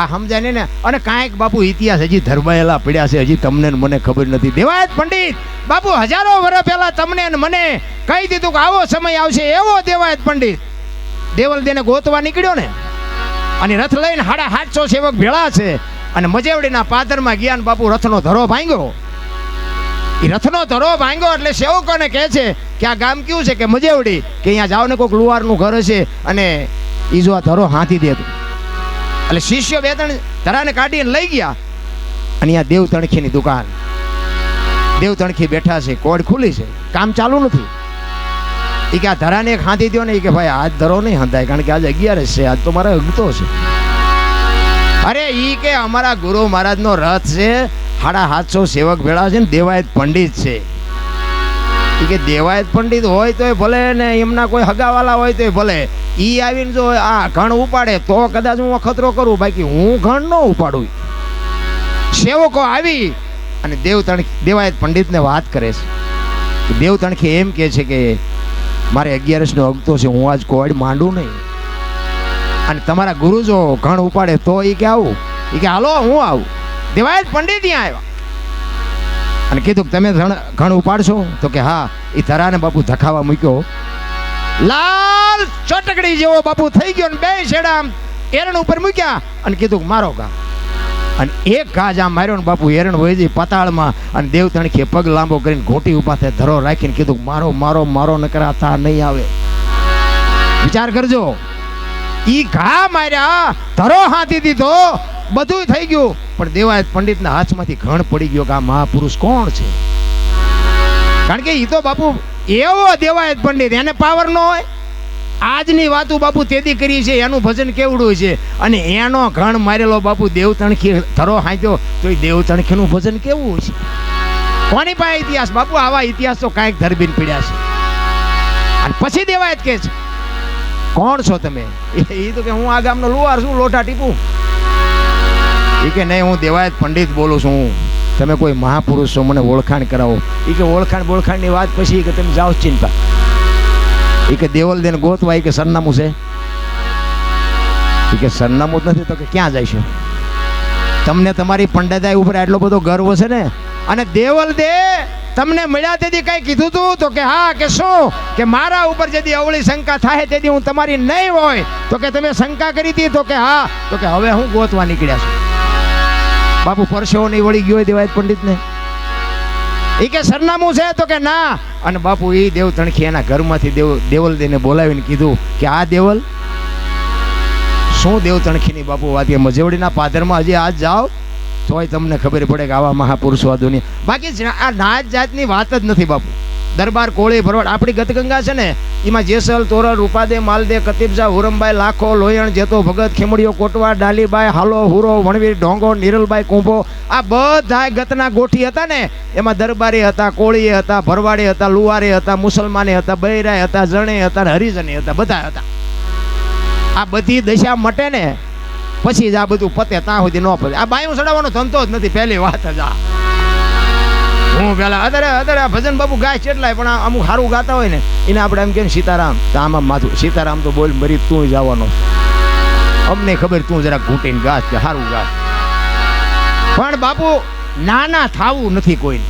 આ સમજાય ને? ને અને કાંઈક બાપુ ઇતિહાસ હજી ધરબાયેલા પડ્યા છે, હજી તમને મને ખબર નથી. દેવાયત પંડિત, બાપુ હજારો વર્ષ પહેલા તમને મને કહી દીધું કે આવો સમય આવશે, એવો દેવાયત પંડિત. દેવલ દેને ગોતવા નીકળ્યો ને? અને રથ લઈને હાડા હાથસો સેવક ભેળા છે. અને મજેવડીના પાદરમાં ગયા ને બાપુ રથનો ધરો ભાંગ્યો. એ રથનો ધરો ભાંગ્યો એટલે સેવકોને કહે છે કે આ ગામ કયું છે? કે મજેવડી, કે અહીંયા જાઓ ને કોઈક લુવારનું ઘર હશે અને એ જો આ ધરો હાથી દે તો. એટલે શિષ્યો બે ત્રણ ધરાને કાઢીને લઈ ગયા. અને અહીંયા દેવ તણખીની દુકાન. દેવ તણખી બેઠા છે, કોડ ખુલી છે. કામ ચાલુ નથી. એ કે આ ધરાને એક હાંધી દો ને એ કે ભાઈ આજ ધરો નહીં હંધાય, કારણ કે આજ અગિયારસ છે, આજ તો મારે અગતો છે. અરે એ કે અમારા ગુરુ મહારાજનો રથ છે સાડા સાતસો સેવક ભેળા છે ને દેવાયત પંડિત છે. એ કે દેવાયત પંડિત હોય તોય ભલે ને એમના કોઈ હગાવાલા હોય તોય ભલે. ઈ આવીને જો આ ઘણ ઉપાડે, તો કદાચ હું અખતરો કરું. બાકી હું ઘણ ન ઉપાડું. સેવકો આવી અને દેવ દેવાયત પંડિતને વાત કરે છે. દેવ તણખી એમ કે છે કે, મારે અગિયારસનો અગતો છે, હું આજ કોડ માંડું નહીં. અને તમારા ગુરુ જો ઘણ ઉપાડે, તો એ કે આવું. એ કે, હાલો, હું આવું. દેવાયત પંડિત ત્યાં આવ્યા. અને કીધું તમે ઘણ ઘણ ઉપાડશો? તો કે, હા. એ ધરાને બાપુ ધખાવા મૂક્યો. લાલ ચટકડી જેવો બાપુ થઈ ગયો ને બે છેડા એરણ ઉપર મૂક્યા અને કીધું, મારો ઘા અને એક ઘા આમ માર્યો ને બાપુ હેરણ વહી પાતાળમાં અને દેવ તણખીએ પગ લાંબો કરીને ઘોટી ઊભા થાય, ધરો રાખીને કીધું, મારો મારો મારો નકરા થા નહીં આવે. વિચાર કરજો, ઈ ઘા માર્યા, ધરો હાથી દીધો બધું થઈ ગયું. પણ દેવાયત પંડિતના હાથમાંથી ઘણ પડી ગયો કે આ મહાપુરુષ કોણ છે? કારણ કે એ તો બાપુ એવો દેવાયત પંડિત, એને પાવર ન હોય. આજની વાતો બાપુ તેદી કરી છે, એનું ભજન કેવડું છે? અને એનો ઘણ મારેલો બાપુ દેવ તણખી ધરો હાંચ્યો તો એ દેવ તણખીનું ભજન કેવું છે? કોની પાસે ઇતિહાસ? બાપુ, આવા ઇતિહાસ તો કાંઈક ધરબીન પીડ્યા છે. અને પછી દેવાયત કે છે, કોણ છો તમે? એ તો કે હું આ ગામનો લુવાર છું લોટા ટીપું. એ કે, નહીં, હું દેવાયત પંડિત બોલું છું. તમે કોઈ મહાપુરુષ મને ઓળખાણ કરાવો. એ કે ઓળખાણ બોળખાણની વાત પછી કે તમે જાઓ ચિંતા. એ કે દેવલ દેન ગોતવા એ કે સરનામું છે. એ કે સરનામું જ નથી તો કે ક્યાં જાય છે? તમને તમારી પંડિતાઈ ઉપર આટલો બધો ગર્વ છે ને? અને દેવલ દે તમને મળ્યા તેથી કઈ કીધું તું તો કે હા, કે શું? કે મારા ઉપર જેથી અવળી શંકા થાય તેથી હું તમારી નહીં હોય, તો કે તમે શંકા કરી હતી તો કે હા, તો કે હવે હું ગોતવા નીકળ્યા છું. બાપુ પરસેવો નહીં વળી ગયો દેવાયત પંડિતને. એ કે સરનામું છે તો કે ના. અને બાપુ એ દેવ તણખી એના ઘરમાંથી દેવ દેવલ દેને બોલાવીને કીધું કે આ દેવલ? શું દેવ તણખીની બાપુ વાત કે મજવડીના પાદરમાં હજી આજ જાઓ? તોય તમને ખબર પડે કે આવા મહાપુરુષો આ દુનિયા બાકી આ નાત જાતની વાત જ નથી બાપુ. દરબાર કોળી ભરવાડ. આપણી ગતગંગા છે ને, એમાં જેસલ તોરલ રૂપાદે માલદે કતિબજા, હુરમભાઈ, લાખો, લોયણ, જેતો, ભગત, ખેમડીઓ, કોટવા, ડાલીબાઈ, હાલો, હુરો, વણવીર, ઢોંગો નિરલભાઈ કુંભો, આ બધા ગતના ગોઠી હતા ને, એમાં દરબારી હતા, કોળીએ હતા, ભરવાડે હતા, લુવારે હતા, મુસલમાને હતા, બૈરાય હતા, જણે હતા હરિજને હતા, બધા હતા. આ બધી દશા મટે ને, પછી જ આ બધું પતે ત્યાં સુધી ન પતે. આ બાયું ચડાવવાનો ધંધો જ નથી, પહેલી વાત જ આ. હું પેલા અત્યારે અત્યારે ભજન બાબુ ગાય કેટલાય, પણ અમુક સારું ગાતા હોય ને, એને આપણે એમ કે સીતારામ. તો આમાં માથું સીતારામ તો બોલ મરી તું જવાનો અમને ખબર તું જરા ઘૂંટીને ગાસ કે સારું ગાસ પણ બાપુ, નાના થાવું નથી કોઈને.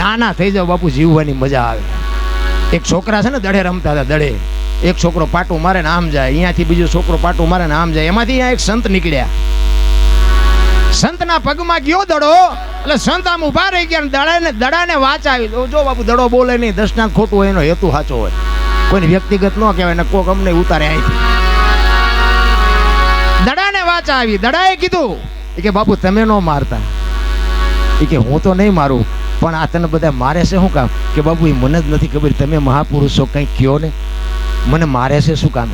નાના થઈ જાવ બાપુ, જીવવાની મજા આવે. એક છોકરા છે ને દડે રમતા હતા, દડે. એક છોકરો પાટું મારે ને આમ જાય. અહીંયાથી બીજો છોકરો પાટું મારે ને આમ જાય. એમાંથી અહીંયા એક સંત નીકળ્યા. સંતના પગમાં ગયો દડો. એટલે સંત આમ ઊભા રહી ગયા દડાને દડાને વાચ આવી. દો જો બાપુ દડો બોલે નહીં દર્શનાથ ખોટું હોય, એનો હેતુ સાચો હોય. કોઈને વ્યક્તિગત ન કહેવાય ને કોક અમને ઉતારે અહીંથી. દડાને વાચ આવી. દડાએ કીધું એ કે, બાપુ, તમે ન મારતા. એ કે, હું તો નહીં મારું, પણ આ તને બધા મારે છે શું કામ? કે, બાપુ, એ મને જ નથી ખબર, તમે મહાપુરુષો કંઈક કયો ને? મને મારે છે શું કામ?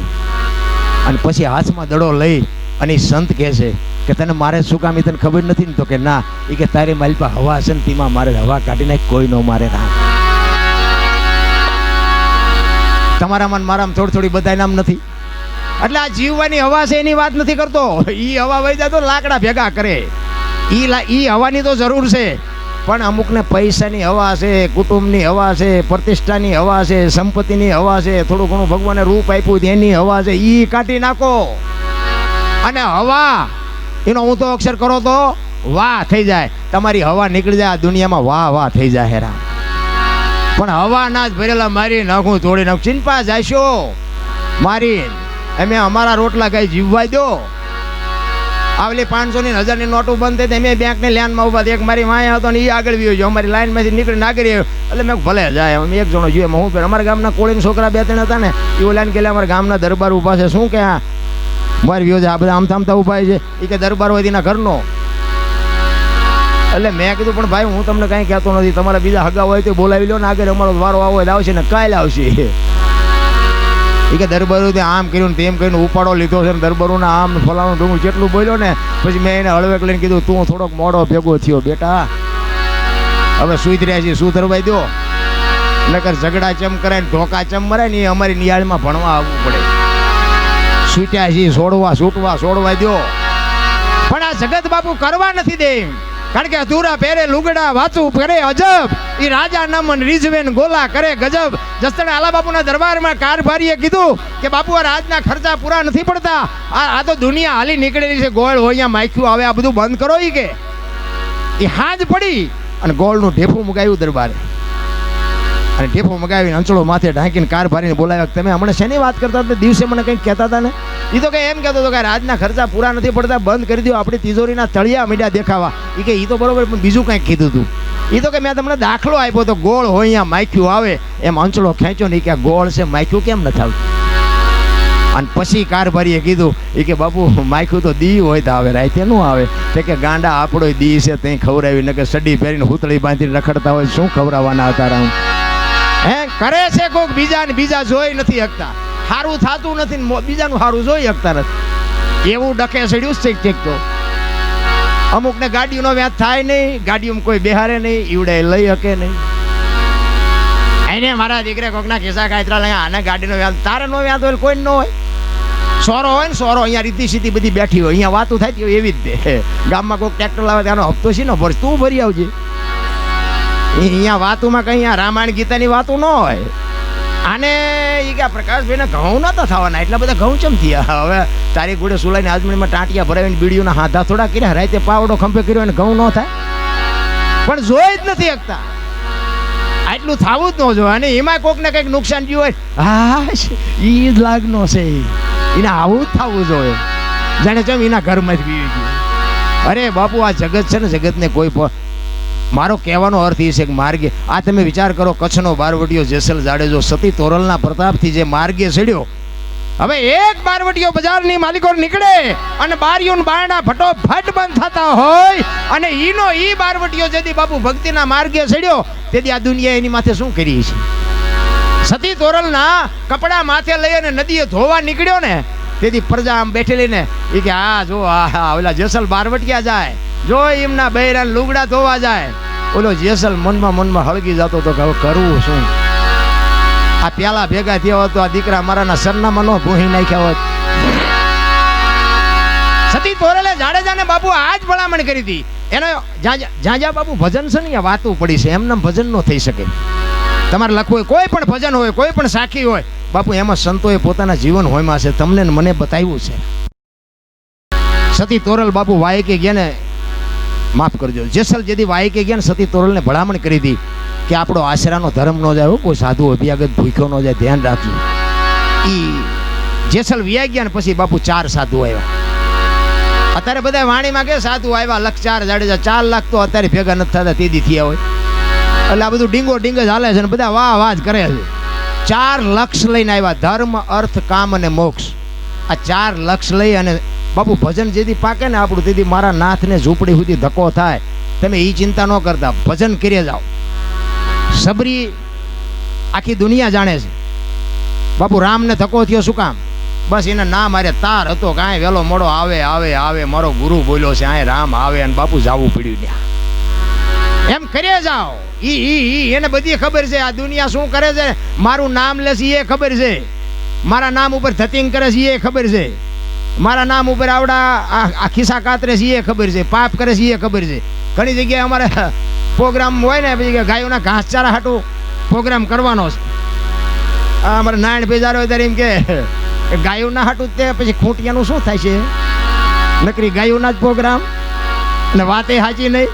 અને પછી હાથમાં દડો લઈ અને સંત કહે છે કે તને મારે શું કામ? એ તને ખબર નથી ને તો કે ના. એ કે તારી મારી પાસે હવા છે ને તેમાં મારે હવા કાઢી નાખ, કોઈ ન મારે રામ તમારામાં મારામાં થોડી થોડી બધા નામ નથી. એટલે આ જીવવાની હવા છે એની વાત નથી કરતો. એ હવા વહી જાય તો લાકડા ભેગા કરે. એ ઈ હવાની તો જરૂર છે. પણ અમુકને પૈસાની હવા છે, કુટુંબની હવા છે, પ્રતિષ્ઠાની હવા છે, સંપત્તિની હવા છે, થોડું ઘણું ભગવાને રૂપ આપ્યું એની હવા છે એ કાઢી નાખો. અને હવા એનો હું તો અક્ષર કરો તો વાહ થઈ જાય. તમારી હવા નીકળી જાય, આ દુનિયામાં વાહ વાહ થઈ જાય હેરા પણ હવા ના જ ભરેલા મારી નાખું તોડી નાખું. ચિંપા, જાશો? મારી અમે અમારા રોટલા કઈ જીવવા દો? આવલી પાંચસો ની હજારની નોટો બંધ થઈ અમે બેંકની લાઈનમાં ઊભા એક મારી માયા હતો ને એ આગળ વ્યો જો અમારી લાઈનમાંથી નીકળી નાગરી એટલે મેં ભલે જાય, અમે એક જણો જોઈએ હું અમારા ગામના કોળીના છોકરા બે ત્રણ હતા ને, એવું લાઈન કે અમારા ગામના દરબાર ઊભા છે. શું કે આ મારી વ્યો છે, આ બધા આમ થામતા ઊભા છે. એ કે દરબાર હોય તેના ઘરનો. એટલે મેં કીધું, પણ ભાઈ, હું તમને કાંઈ કહેતો નથી. તમારા બીજા હગા હોય તો બોલાવી લો ને આગળ. અમારો વારો આવો એટલે આવશે ને કાલે આવશે. એ કે દરબારો આમ કર્યું તેમ કરીને ઉપાડો લીધો છે ને દરબારોને આમ ફલાણું ઢોંગું જેટલું બોલ્યો ને, પછી મેં એને હળવેક લઈને કીધું, તું થોડોક મોડો ભેગો થયો, બેટા. હવે સુઈ રહ્યા છીએ. શું ધરવાઈ દો નકર ઝઘડા ચમ કરે ને ઢોકા ચમ મરે ને એ અમારી નિયાળમાં ભણવા આવવું પડે. છૂટ્યા છીએ છોડવા, છૂટવા, છોડવા દો પણ આ જગત બાપુ કરવા નથી દે. કારણ કે અધૂરા પહેરે, લુગડા વાંચું કરે અજબ. એ રાજા નમન રીઝવેન ગોલા કરે, ગજબ. જસણ આલા બાપુના દરબારમાં કારભારીએ કીધું કે, બાપુ, આ રાજના ખર્ચા પૂરા નથી પડતા. આ આ તો દુનિયા હાલી નીકળેલી છે. ગોળ હોય, અહીંયા માખ્યું આવે, આ બધું બંધ કરો એ કે. એ હાજ પડી અને ગોળનું ઢેફું મુકાયું દરબારે. અને ટેપો મગાવીને અંચળો માથે ઢાંકીને કાર ભરીને બોલાવ્યા તમે હમણાં શેની વાત કરતા હતા? દિવસે મને કંઈક કહેતા હતા ને? એ તો કે એમ કહેતો હતો કે રાજના ખર્ચા પૂરા નથી પડતા, બંધ કરી દો આપણી તિજોરીના તળિયા મીડિયા દેખાવા. એ કે એ તો બરોબર, પણ બીજું કંઈક કીધું હતું એ તો કે મેં તમને દાખલો આપ્યો તો ગોળ હોય અહીંયા માખ્યું આવે. એમ અંચળો ખેંચો ને કે ગોળ છે, માખ્યું કેમ નથી આવતું? અને પછી કારભારીએ કીધું એ કે બાપુ, માખ્યું તો દી હોય તો આવે, રાતે નું આવે. તે કે ગાંડા આપણો દી છે તે ખવડાવી ને કે સડી પહેરીને હુતળી બાંધીને રખડતા હોય, શું ખવડાવવાના હતા રામ? હે, કરે છે કોક બીજા ને બીજા જોઈ નથી શકતા. સારું થાતું નથી બીજાનું સારું જોઈ શકતા નથી. એવું ડકે ચડ્યું છે ચેક તો. અમુક ને ગાડીઓનો વ્યાજ થાય નહીં ગાડીઓમાં કોઈ બેહારે નહીં, ઈવડે લઈ શકે નહીં. એને મારા દીકરે કોકના ખિસ્સા કાયતરા લઈ, આને ગાડીનો વ્યાજ તારે નો વ્યાજ હોય કોઈ ન હોય. સોરો હોય ને સોરો, અહીંયા રીતિ સીધી બધી બેઠી હોય, અહીંયા વાતું થાય એવી જ દે. ગામમાં કોઈક ટ્રેક્ટર લાવે, ત્યાંનો હપ્તો છે ને ભર, તું ભરી આવજે. અહીંયા વાતુમાં કઈ રામાયણ ગીતાની વાતું ન હોય. આને એ કે પ્રકાશભાઈને ઘઉં નતા થવાના, એટલા બધા ઘઉં ચમ થયા? હવે તારી ગુડે સુલાઈને આજમણીમાં ટાંટિયા ભરાવીને બીડીઓના હાથા થોડા કર્યા, રાતે પાવડો ખંભે કર્યો અને ઘઉં ન થાય? પણ જોઈ જ નથી શકતા. આટલું થવું જ ન જોઈએ, અને એમાં કોકને કંઈક નુકસાન થયું હોય, હા ઈ જ લાગનો છે. એને આવું જ થવું જોઈએ. જાણે ચમ એના ઘરમાં જ પીવી ગયું. અરે બાપુ, આ જગત છે ને, જગતને કોઈ મારો કહેવાનો અર્થ એ છે કે માર્ગે, આ તમે વિચાર કરો, કચ્છનો બારવટીયો જેસલ જાડેજો સતી તોરલના પ્રતાપથી જે માર્ગે ચડ્યો, હવે એક બારવટીયો બજારની માલિકો નીકળે અને બારીઓન બારણા ફટોફટ બંધ થતા હોય અને ઈનો ઈ બારવટીયો જેથી બાપુ ભક્તિના માર્ગે ચડ્યો તેથી આ દુનિયા એની માથે શું કરી છે સતી તોરલના કપડાં માથે લઈ અને નદીએ ધોવા નીકળ્યો ને તેથી પ્રજા આમ બેઠેલી ને એ કે, આ જો આ ઓલા જેસલ બારવટિયા જાય જો એમના બૈરા લુગડા ધોવા જાય, ઓલો જેસલ મનમાં મનમાં હળગી જતો તો હવે કરવું શું? આ પ્યાલા ભેગા થયા હોત તો આ દીકરા મારાના સરનામા નો ભૂહી નાખ્યા હોત. સતી તોરેલે જાડેજાને બાપુ આ જ ભલામણ કરી હતી. એનો જ્યાં બાપુ ભજન છે ને વાતું પડી છે. એમને ભજન નો થઈ શકે. તમારે લખવું હોય, કોઈ પણ ભજન હોય, કોઈ પણ સાખી હોય, બાપુ એમાં સંતોએ પોતાના જીવન હોયમાં છે. તમને મને બતાવ્યું છે. સતી તોરલ બાપુ વાયકે ગયા ને માફ કરજો. જેસલ જેથી વાયકે ગયા સતી તોરલને ભલામણ કરી હતી કે આપણો આશરાનો ધર્મ ન જાય કોઈ સાધુ અભ્યાગત ભૂખ્યો ન જાય, ધ્યાન રાખજો. ઈ જેસલ વિયા ગયા ને પછી બાપુ ચાર સાધુ આવ્યા. અત્યારે બધા વાણીમાં કે સાધુ આવ્યા, લખ ચાર જાડેજા ચાર લાખ તો અત્યારે ભેગા નથી થતા તેદી થયા હોય. એટલે આ બધું ડીંગો ડીંગ જ હાલે છે ને બધા વાહ વાહ જ કરે છે. ચાર લક્ષ લઈને આવ્યા, ધર્મ, અર્થ, કામ અને મોક્ષ. આ ચાર લક્ષ લઈ અને બાપુ, ભજન જેથી પાકે ને આપણું, તેથી મારા નાથને ઝૂંપડી સુધી ધક્કો થાય. તમે એ ચિંતા ન કરતા. ભજન કરીએ જાઓ. સબરી આખી દુનિયા જાણે છે. બાપુ, રામને ધક્કો થયો શું કામ? બસ એને ના મારે તાર હતો કાંઈ વેલો મોડો આવે આવે આવે, મારો ગુરુ બોલ્યો છે, આય રામ આવે અને બાપુ જાવું પડ્યું ત્યાં. એમ કરીએ જાઓ. ઈ ઈ ઈ, એને બધી ખબર છે. આ દુનિયા શું કરે છે? મારું નામ લેશે એ ખબર છે. મારા નામ ઉપર થતીંગ કરે છે એ ખબર છે. મારા નામ ઉપર આવડા આ ખિસ્સા કાતરે છે, એ ખબર છે, પાપ કરે છે, એ ખબર છે. ઘણી જગ્યાએ અમારે પ્રોગ્રામ હોય ને, પછી ગાયોના ઘાસચારા હાટું પ્રોગ્રામ કરવાનો છે. અમારે નારાયણ બેજાર હોય ત્યારે એમ કે, ગાયોના હાટું તે, પછી ખૂંટિયાનું શું થાય છે? નકરી ગાયોના જ પ્રોગ્રામ ને વાતે સાચી નહીં?